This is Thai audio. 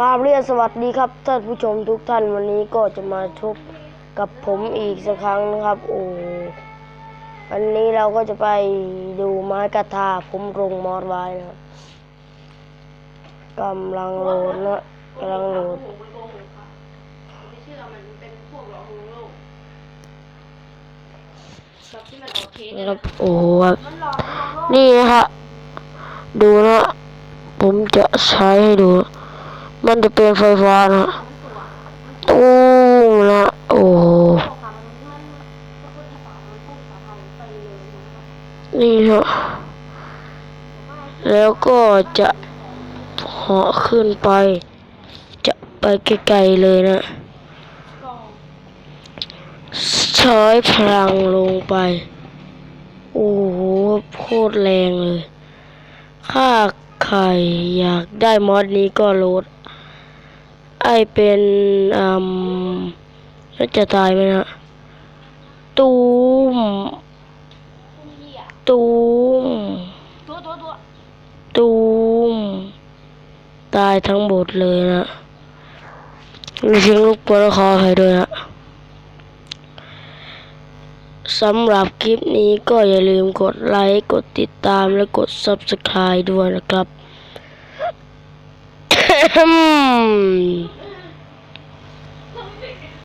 กราบเรียนสวัสดีครับท่านผู้ชมทุกท่านวันนี้ก็จะมาชบกับผมอีกสักครั้งนะครับโอ้วันนี้เราก็จะไปดูไม้กระทาผมลงมอดไว้นะครับกำลังโหลดนะกำลังโหลดไม่เชื่อมันเป็นพวกหลอกลวงโลกแบบที่มันออกเคสนะครับโอ้โหครับมันหลอกลวงโลกนี่นะฮะดูนะผมจะใช้ให้ดู มันจะเป็นไฟฟ้านะตู้มนะโอ้โหนี่ฮะแล้วก็จะเหาะขึ้นไป จะไปไกลๆเลยนะใช้พลังลงไป โอ้โหโคตรแรงเลยถ้าใครอยากได้มอดนี้ก็โหลด ไอเป็นอืมน่าจะตายไหมนะตูมตูมตูมตายทั้งหมดเลยนะมีเสียงลูกปลาคอให้ด้วยนะสำหรับคลิปนี้ก็อย่าลืมกดไลค์ กดติดตามและกด Subscribe ด้วยนะครับ Ahem.